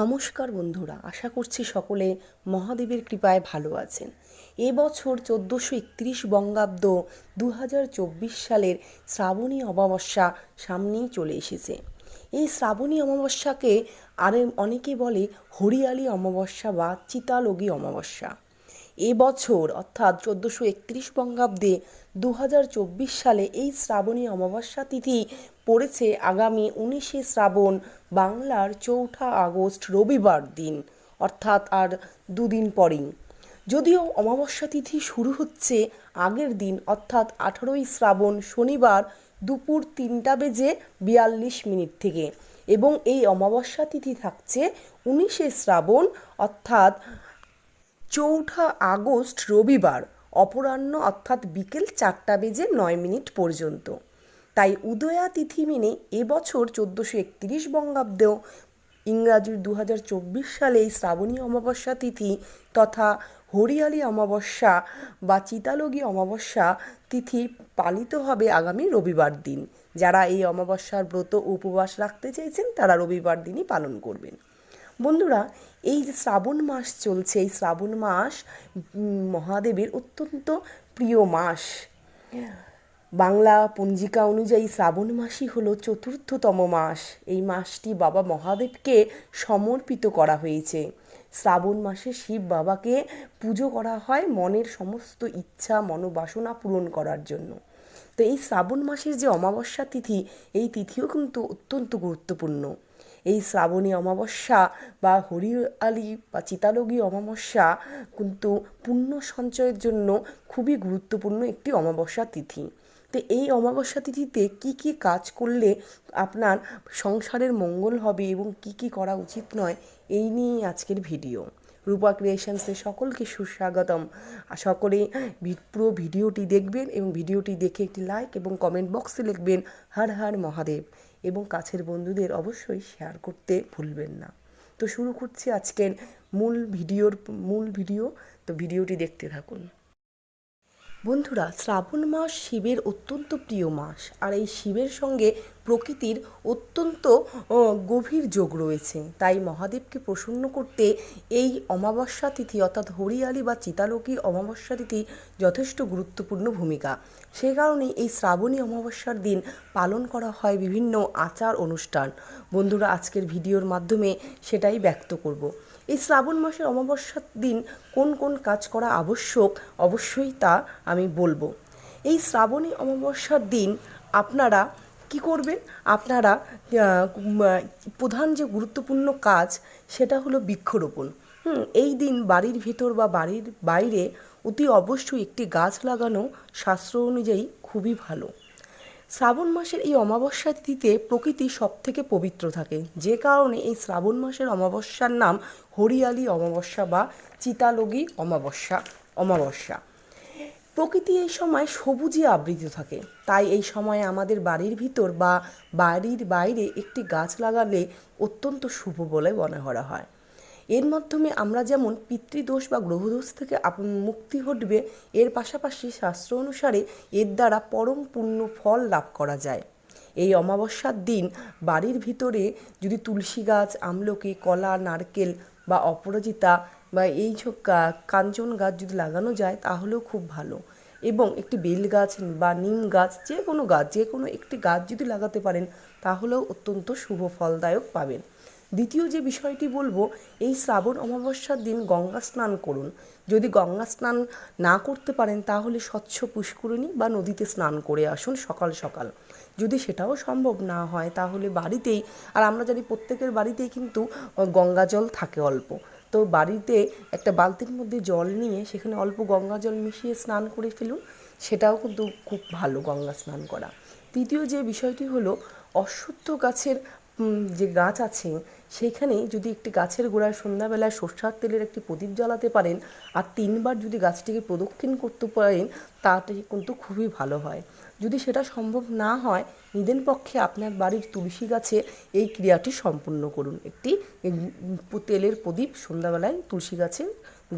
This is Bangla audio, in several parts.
নমস্কার বন্ধুরা, আশা করছি সকলে মহাদেবের কৃপায় ভালো আছেন। এবছর চোদ্দোশো একত্রিশ বঙ্গাব্দ দু হাজার চব্বিশ সালের শ্রাবণী অমাবস্যা সামনেই চলে এসেছে। এই শ্রাবণী অমাবস্যাকে আরে অনেকে বলে হরিয়ালি অমাবস্যা বা চিতালগী অমাবস্যা। এবছর অর্থাৎ চোদ্দোশো একত্রিশ বঙ্গাব্দে দু হাজার চব্বিশ সালে এই শ্রাবণী অমাবস্যা তিথি পড়েছে আগামী উনিশে শ্রাবণ, বাংলার চৌঠা আগস্ট, রবিবার দিন, অর্থাৎ আর দুদিন পরেই। যদিও অমাবস্যা তিথি শুরু হচ্ছে আগের দিন, অর্থাৎ আঠারোই শ্রাবণ শনিবার দুপুর তিনটা বেজে বিয়াল্লিশ মিনিট থেকে, এবং এই অমাবস্যা তিথি থাকছে উনিশে শ্রাবণ, অর্থাৎ চৌঠা আগস্ট রবিবার, অপরাহ্ন অর্থাৎ বিকেল চারটা বেজে নয় মিনিট পর্যন্ত। তাই উদয়া তিথি মেনে এবছর চোদ্দোশো একত্রিশ বঙ্গাব্দেও ইংরাজির দু হাজার চব্বিশ সালে এই শ্রাবণী অমাবস্যা তিথি তথা হরিয়ালি অমাবস্যা বা চিতালগী অমাবস্যা তিথি পালিত হবে আগামী রবিবার দিন। যারা এই অমাবস্যার ব্রত উপবাস রাখতে চাইছেন, তারা রবিবার দিনই পালন করবেন। বন্ধুরা, এই যে শ্রাবণ মাস চলছে, এই শ্রাবণ মাস মহাদেবের অত্যন্ত প্রিয় মাস। বাংলা পঞ্জিকা অনুযায়ী শ্রাবণ মাসই হলো চতুর্থতম মাস। এই মাসটি বাবা মহাদেবকে সমর্পিত করা হয়েছে। শ্রাবণ মাসে শিব বাবাকে পুজো করা হয় মনের সমস্ত ইচ্ছা, মনোবাসনা পূরণ করার জন্য। তো এই শ্রাবণ মাসের যে অমাবস্যা তিথি, এই তিথিও কিন্তু অত্যন্ত গুরুত্বপূর্ণ। এই শ্রাবণী অমাবস্যা বা হরিয়ালি বা চিতালগী অমাবস্যা কিন্তু পুণ্য সঞ্চয়ের জন্য খুবই গুরুত্বপূর্ণ একটি অমাবস্যা তিথি। তো এই অমাবস্যা তিথিতে কি কি কাজ করলে আপনার সংসারের মঙ্গল হবে এবং কি কি করা উচিত নয়, এই নিয়েই আজকের ভিডিও। রূপা ক্রিয়েশনসে সকলকে সুস্বাগতম। সকলে পুরো ভিডিওটি দেখবেন এবং ভিডিওটি দেখে একটি লাইক এবং কমেন্ট বক্সে লিখবেন, হার হার মহাদেব। এবং কাছের বন্ধুদের অবশ্যই শেয়ার করতে ভুলবেন না। তো শুরু করছি আজকের মূল ভিডিওর মূল ভিডিও। তো ভিডিওটি দেখতে থাকুন। বন্ধুরা, শ্রাবণ মাস শিবের অত্যন্ত প্রিয় মাস, আর এই শিবের সঙ্গে প্রকৃতির অত্যন্ত গভীর যোগ রয়েছে। তাই মহাদেবকে প্রসন্ন করতে এই অমাবস্যা তিথি, অর্থাৎ হরিয়ালি বা চিতালকী অমাবস্যা তিথি যথেষ্ট গুরুত্বপূর্ণ ভূমিকা। সে কারণে এই শ্রাবণী অমাবস্যার দিন পালন করা হয় বিভিন্ন আচার অনুষ্ঠান। বন্ধুরা, আজকের ভিডিওর মাধ্যমে সেটাই ব্যক্ত করব। এই শ্রাবণ মাসের অমাবস্যার দিন কোন কোন কাজ করা আবশ্যক, অবশ্যই তা আমি বলব। এই শ্রাবণী অমাবস্যার দিন আপনারা কি করবেন? আপনারা প্রধান যে গুরুত্বপূর্ণ কাজ সেটা হলো বৃক্ষরোপণ। হুম, এই দিন বাড়ির ভেতর বা বাড়ির বাইরে অতি অবশ্যই একটি গাছ লাগানো শাস্ত্র অনুযায়ী খুবই ভালো। শ্রাবণ মাসের এই অমাবস্যা তিথিতে প্রকৃতি সব থেকে পবিত্র থাকে। যে কারণে এই শ্রাবণ মাসের অমাবস্যার নাম হরিয়ালি অমাবস্যা বা চিতালগী অমাবস্যা অমাবস্যা। প্রকৃতি এই সময় সবুজে আবৃত থাকে। তাই এই সময় আমাদের বাড়ির ভিতর বা বাড়ির বাইরে একটি গাছ লাগালে অত্যন্ত শুভ বলে মনে করা হয়। এর মাধ্যমে আমরা যেমন পিতৃদোষ বা গ্রহদোষ থেকে মুক্তি ঘটবে, এর পাশাপাশি শাস্ত্র অনুসারে এর দ্বারা পরম পূর্ণ ফল লাভ করা যায়। এই অমাবস্যার দিন বাড়ির ভিতরে যদি তুলসী গাছ, আমলকি, কলা, নারকেল বা অপরাজিতা বা এই কাঞ্চন গাছ যদি লাগানো যায়, তাহলেও খুব ভালো। এবং একটি বেল গাছ বা নিম গাছ, যে কোনো গাছ, যে কোনো একটি গাছ যদি লাগাতে পারেন, তাহলেও অত্যন্ত শুভ ফলদায়ক পাবেন। দ্বিতীয় যে বিষয়টি বলব, এই শ্রাবণ অমাবস্যার দিন গঙ্গা স্নান করুন। যদি গঙ্গা স্নান না করতে পারেন, তাহলে স্বচ্ছ পুষ্করিণী বা নদীতে স্নান করে আসুন সকাল সকাল। যদি সেটাও সম্ভব না হয়, তাহলে বাড়িতেই, আর আমরা জানি প্রত্যেকের বাড়িতেই কিন্তু গঙ্গা জল থাকে অল্প। তো বাড়িতে একটা বালতির মধ্যে জল নিয়ে সেখানে অল্প গঙ্গা জল মিশিয়ে স্নান করে ফেলুন, সেটাও কিন্তু খুব ভালো গঙ্গা স্নান করা। তৃতীয় যে বিষয়টি হলো, অশ্বত্থ গাছের যে গাছ আছে, সেইখানে যদি একটি গাছের গোড়ায় সন্ধ্যাবেলায় সর্ষার তেলের একটি প্রদীপ জ্বালাতে পারেন আর তিনবার যদি গাছটিকে প্রদক্ষিণ করতে পারেন, তাতে কিন্তু খুবই ভালো হয়। যদি সেটা সম্ভব না হয় নিদেন পক্ষে আপনার বাড়ির তুলসী গাছে এই ক্রিয়াটি সম্পূর্ণ করুন। একটি তেলের প্রদীপ সন্ধ্যাবেলায় তুলসী গাছের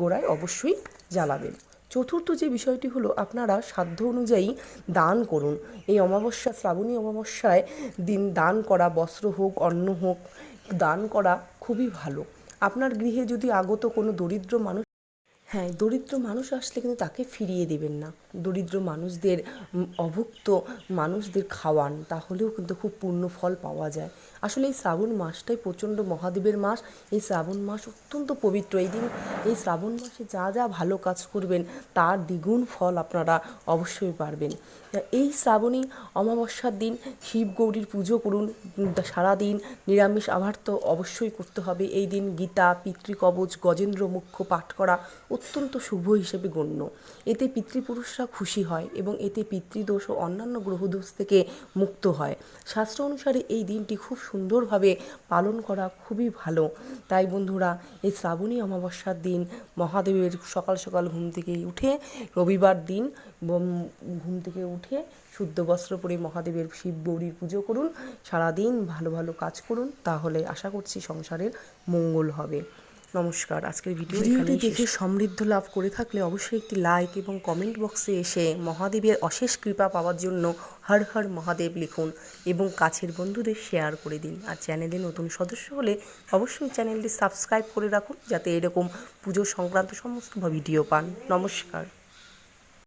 গোড়ায় অবশ্যই জ্বালাবেন। চতুর্থ যে বিষয়টি হলো, আপনারা সাধ্য অনুযায়ী দান করুন। এই অমাবস্যা, শ্রাবণী অমাবস্যায় দিন দান করা, বস্ত্র হোক, অন্ন হোক, দান করা খুবই ভালো। আপনার গৃহে যদি আগত কোনো দরিদ্র মানুষ হ্যাঁ দরিদ্র মানুষ আসলে কিন্তু তাকে ফিরিয়ে দেবেন না। দরিদ্র মানুষদের অভুক্ত মানুষদের খাওয়ান, তাহলেও কিন্তু খুব পূর্ণ ফল পাওয়া যায়। আসলে এই শ্রাবণ মাসটাই প্রচণ্ড মহাদেবের মাস। এই শ্রাবণ মাস অত্যন্ত পবিত্র। এই দিন, এই শ্রাবণ মাসে যা যা ভালো কাজ করবেন, তার দ্বিগুণ ফল আপনারা অবশ্যই পারবেন। এই শ্রাবণী অমাবস্যার দিন শিব গৌরীর পুজো করুন সারাদিন নিরামিষ আভার তো অবশ্যই করতে হবে। এই দিন গীতা, পিতৃকবচ, গজেন্দ্র মুখ্য পাঠ করা অত্যন্ত শুভ হিসেবে গণ্য। এতে পিতৃপুরুষরা খুশি হয় এবং এতে পিতৃদোষ ও অন্যান্য গ্রহদোষ থেকে মুক্ত হয়। শাস্ত্র অনুসারে এই দিনটি খুব সুন্দরভাবে পালন করা খুবই ভালো। তাই বন্ধুরা, এই শ্রাবণী অমাবস্যার দিন মহাদেবের সকাল সকাল ঘুম থেকে উঠে, রবিবার দিন ঘুম থেকে উঠে শুদ্ধ বস্ত্র পরে মহাদেবের শিব গৌরীর পুজো করুন। সারাদিন ভালো ভালো কাজ করুন। তাহলে আশা করছি সংসারের মঙ্গল হবে। নমস্কার আজকের ভিডিও ভিডিওটি দেখে সমৃদ্ধ লাভ করে থাকলে অবশ্যই একটি লাইক এবং কমেন্ট বক্সে এসে মহাদেবের অশেষ কৃপা পাওয়ার জন্য হর হর মহাদেব লিখুন এবং কাছের বন্ধুদের শেয়ার করে দিন। আর চ্যানেলে নতুন সদস্য হলে অবশ্যই চ্যানেলটি সাবস্ক্রাইব করে রাখুন যাতে এরকম পুজো সংক্রান্ত সমস্ত ভিডিও পান। নমস্কার।